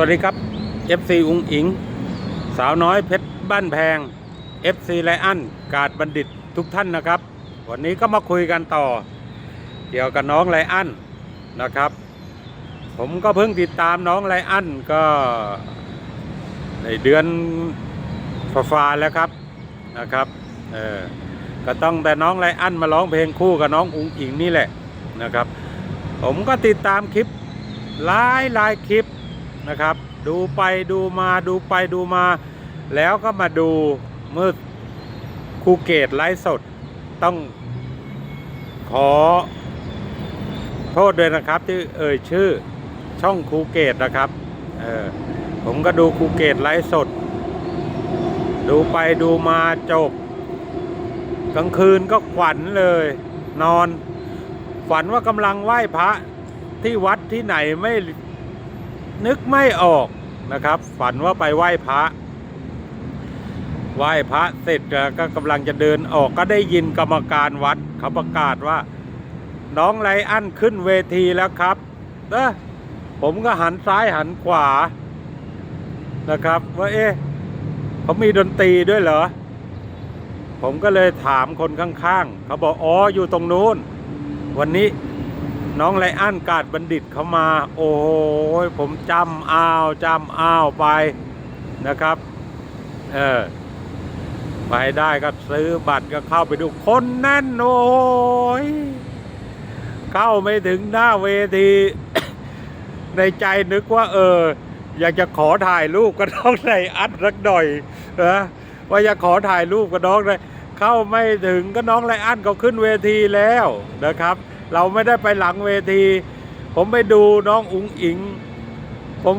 วัสดีครับ FC อุงอิง สาวน้อยเพชรบ้านแพง FC ไลอันกาดบัณฑิตทุกท่านนะครับ วันนี้ก็มาคุยกันต่อ เกี่ยวกับน้องไลอันนะครับ ผมก็เพิ่งติดตามน้องไลอันก็ในเดือนฟาแล้วครับนะครับเออก็ต้องแต่น้องไลอันมาร้องเพลงคู่กับน้องอุงอิงนี่แหละนะครับ ผมก็ติดตามคลิปหลายหลายคลิป นะครับ ดูไปดูมาดูไปดูมา แล้วก็มาดูเมื่อครูเกตไลฟ์สดต้องขอ โทษด้วยนะครับที่เอ่ยชื่อช่องครูเกตนะครับเออผมก็ดูครูเกตไลฟ์สด ดูไปดูมาจบ กลางคืนก็ขวัญเลย นอน ฝันว่ากำลังไหว้พระที่วัดที่ไหนไม่ นึกไม่ออกนะครับ ฝันว่าไปไหว้พระ ไหว้พระเสร็จก็กำลังจะเดินออกก็ได้ยินกรรมการวัดเขาประกาศว่า น้องไรอันขึ้นเวทีแล้วครับเออผมก็หันซ้ายหันขวานะครับ ว่าเอ๊ะเขามีดนตรีด้วยเหรอ ผมก็เลยถามคนข้างๆ เขาบอกอ๋ออยู่ตรงนู้น วันนี้ น้องไรอันกาดบัณฑิตเขามา โอ้ยผมจำอ้าวจำอ้าวไปนะครับ เออไปได้ก็ซื้อบัตรก็เข้าไปดูคนแน่นโอ้ยเข้าไม่ถึงหน้าเวที ในใจนึกว่า เออ อยากจะขอถ่ายรูปกับน้องไรอัดสักหน่อยนะว่าอยากขอถ่ายรูปกับน้องเลยเข้าไม่ถึงก็น้องไรอันเขาขึ้นเวทีแล้วนะครับ เราไม่ได้ไปหลังเวที ผมไปดูน้องอุ๋งอิง ผม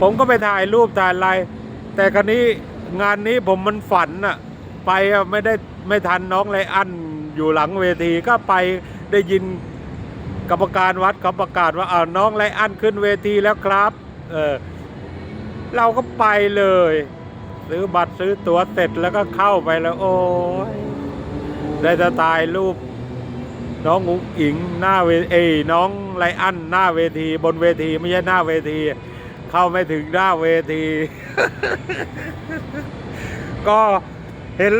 ผมก็ไปถ่ายรูปถ่ายอะไร แต่ครนี้งานนี้ผมมันฝันอะไปอะไม่ได้ไม่ทันน้องไรอันอยู่หลังเวทีก็ไปได้ยินกรรมการวัดเขาประกาศว่าเอาน้องไรอันขึ้นเวทีแล้วครับ เออเราก็ไปเลย ซื้อบัตรซื้อตั๋วเสร็จแล้วก็เข้าไปแล้ว โอ้ยได้จะตายรูป น้องอุ๋งอิงหน้าเวเอน้องไรอันหน้าเวที บนเวทีไม่ใช่หน้าเวที เข้าไม่ถึงหน้าเวที ก็เห็น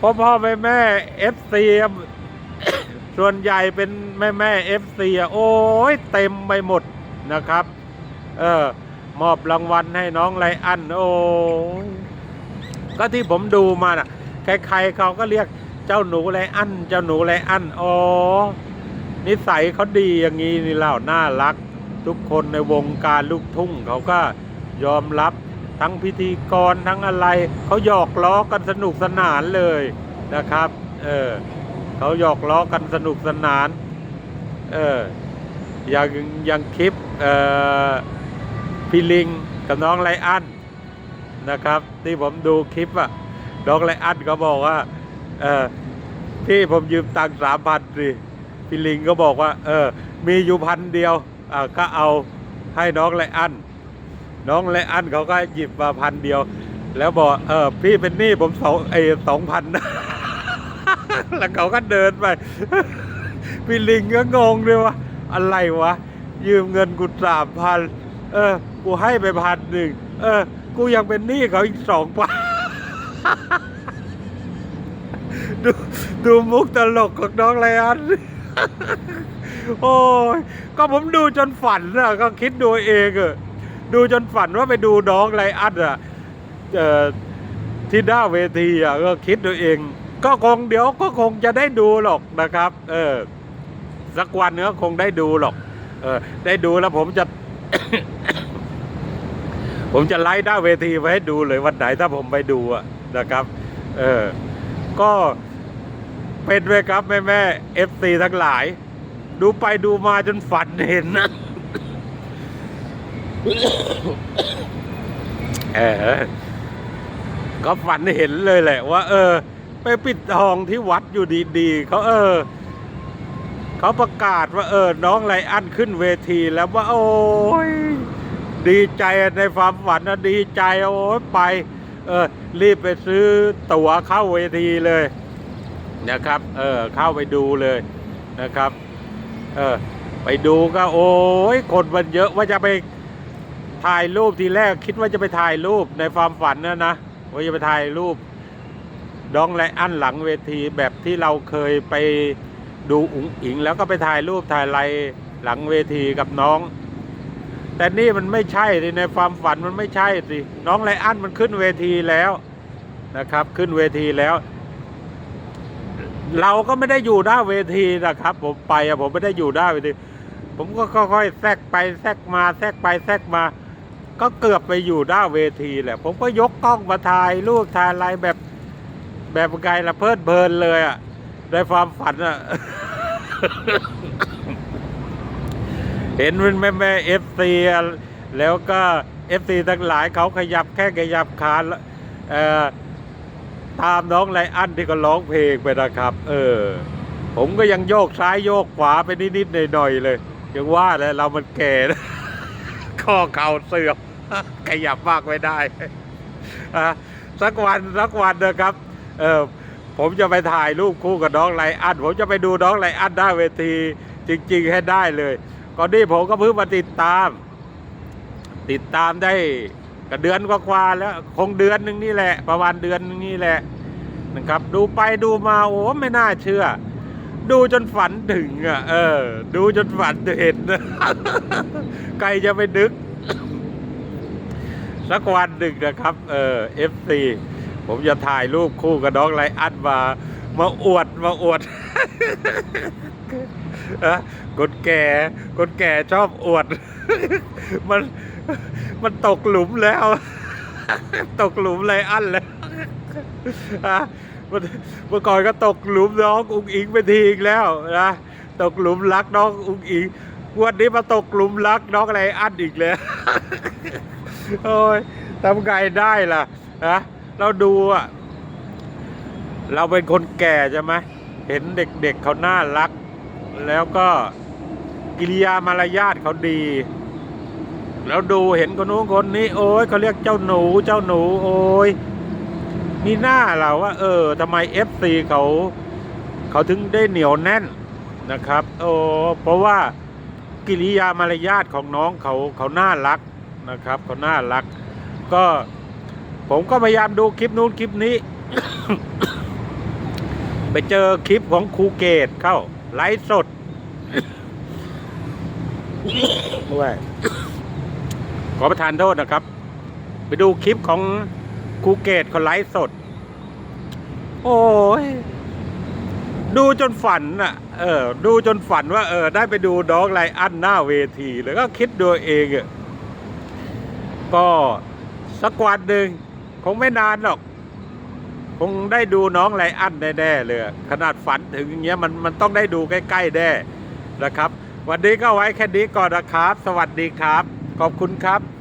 พ่อพ่อแม่แม่เอฟซีส่วนใหญ่เป็นแม่แม่เอฟซีโอ้ยเต็มไปหมดนะครับ เออมอบรางวัลให้น้องไรอัน โอ้ก็ที่ผมดูมาน่ะใครๆเขาก็เรียก เจ้าหนูไรอันเจ้าหนูไรอันอ๋อนิสัยเขาดีอย่างนี้นี่เล่าน่ารัก ทุกคนในวงการลูกทุ่งเขาก็ยอมรับทั้งพิธีกรทั้งอะไรเขาหยอกล้อกันสนุกสนานเลยนะครับ เออเขาหยอกล้อกันสนุกสนาน เอออย่างอย่างคลิปเอ่อพี่ลิงกับน้องไลอันนะครับ ที่ผมดูคลิปอะน้องไลอันก็บอกว่า เออพี่ผมยืมตังค์สามพันสิพี่ลิงก็บอกว่า เออ มีอยู่พันเดียวอ่าก็เอาให้น้องไลอันน้องไลอันเขาก็หยิบมาพันเดียว แล้วบอกเออพี่เป็นหนี้ผมสองไอ้สองพันแล้วเขาก็เดินไป พี่ลิงก็งงเลยว่าอะไรวะ ยืมเงินกูสามพันเออ กูให้ไปพันหนึ่งเออ กูยังเป็นหนี้เขาอีกสองพัน ดูดูมุกตลกของน้องไลอันโอ้ยก็ผมดูจนฝันอะก็คิดดูเองอะดูจนฝันว่าไปดูน้องไลอันอะเอ่อที่หน้าเวทีอะก็คิดดูเอง ก็คงเดี๋ยวก็คงจะได้ดูหรอกนะครับ เออ สักวันก็คงได้ดูหรอก เออ ได้ดูแล้วผมจะ ผมจะไล่หน้าเวทีไว้ให้ดูเลยวันไหนถ้าผมไปดูอะนะครับ เออ ก็ เป็นไหมครับแม่แม่เอฟซีทั้งหลาย ดูไปดูมาจนฝันเห็นนะเออก็ฝันเห็นเลยแหละว่า เออ ไปปิดทองที่วัดอยู่ดีๆเขาเออเขาประกาศว่าเออ น้องไรอันขึ้นเวทีแล้วว่า โอ้ยดีใจในความฝันนะดีใจโอ้ยไป เออ รีบไปซื้อตั๋วเข้าเวทีเลย นะครับเออเข้าไปดูเลยนะครับเออไปดูก็โอ้ยคนมันเยอะว่าจะไปถ่ายรูปทีแรกคิดว่าจะไปถ่ายรูปในความฝันนะนะว่าจะไปถ่ายรูปดองไลอันหลังเวทีแบบที่เราเคยไปดูอุ๋งอิง แล้วก็ไปถ่ายรูปถ่ายไรหลังเวทีกับน้อง แต่นี่มันไม่ใช่ในความฝันมันไม่ใช่สิน้องไลอันมันขึ้นเวทีแล้วนะครับ ขึ้นเวทีแล้ว เราก็ไม่ได้อยู่หน้าเวทีนะครับ ผมไปอะผมไม่ได้อยู่หน้าเวที ผมก็ค่อยๆแทรกไปแทรกมาแทรกไปแทรกมา ก็เกือบไปอยู่หน้าเวทีแหละ ผมก็ยกกล้องมาถ่ายรูปถ่ายอะไรแบบแบบไงละเพลิดเพลินเลยอะในความฝันอะเห็นมันแม่แม่เอฟซีแล้วก็เอฟซีทั้งหลายเขาขยับแค่ขยับคานเอ่อ ตามน้องไลอันที่ก็ร้องเพลงไปนะครับ เออ ผมก็ยังโยกซ้ายโยกขวาไปนิดๆหน่อยๆเลยยังว่าเลยเรามันแก่นข้อเข่าเสื่อมขยับมากไม่ได้สักวันสักวันนะครับ เออผมจะไปถ่ายรูปคู่กับน้องไลอันผมจะไปดูน้องไลอันหน้าเวที จริง ๆ ให้ได้เลยก่อนนี้ผมก็เพิ่งมาติดตาม ติดตามได้ ก็เดือนกว่าๆแล้วคงเดือนหนึ่งนี่แหละ ประมาณเดือนนึงนี่แหละนะครับ ดูไปดูมาโอ้ไม่น่าเชื่อ ดูจนฝันถึงอะ เออ ดูจนฝันเห็นใครจะไปนึก สักวันหนึ่งนะครับ เออเอฟซีผมจะถ่ายรูปคู่กับน้องไลอันมา มาอวดมาอวดอะคนแก่คนแก่ชอบอวด มัน มันตกหลุมแล้ว ตกหลุมไลอันแล้วอะมันเมื่อก่อนก็ตกหลุมน้องอุ้งอิงไปทีอีกแล้วนะตกหลุมรักน้องอุ้งอิงวันนี้มาตกหลุมรักน้องอะไรอันอีกแล้วโอ้ยทำไงได้ล่ะนะเราดูอะเราเป็นคนแก่ใช่ไหมเห็นเด็กๆเขาน่ารัก แล้วก็กิริยามารยาทเขาดี แล้วดูเห็นคนนู้นคนนี้ โอ้ยเขาเรียกเจ้าหนูเจ้าหนู โอ้ยมีหน้าเราว่า เออทำไมเอฟซีเขาเขาถึงได้เหนียวแน่นนะครับโอ้เพราะว่ากิริยามารยาทของน้องเขาเขาน่ารักนะครับเขาน่ารัก ก็ผมก็พยายามดูคลิปนู้นคลิปนี้ ไปเจอคลิปของครูเกตเข้าไลฟ์สดด้วย ขอประทานโทษนะครับ ไปดูคลิปของครูเกตเขาไลฟ์สด โอ้ยดูจนฝันอะ เออ ดูจนฝันว่า เออ ได้ไปดูน้องไลอันหน้าเวที แล้วก็คิดดูเองอะก็สักวันหนึ่งคงไม่นานหรอก คงได้ดูน้องไลอันแน่ๆเลย ขนาดฝันถึงอย่างเงี้ยมันมันต้องได้ดูใกล้ๆแน่นะครับ วันนี้ก็ไว้แค่นี้ก่อนนะครับ สวัสดีครับ ขอบคุณครับ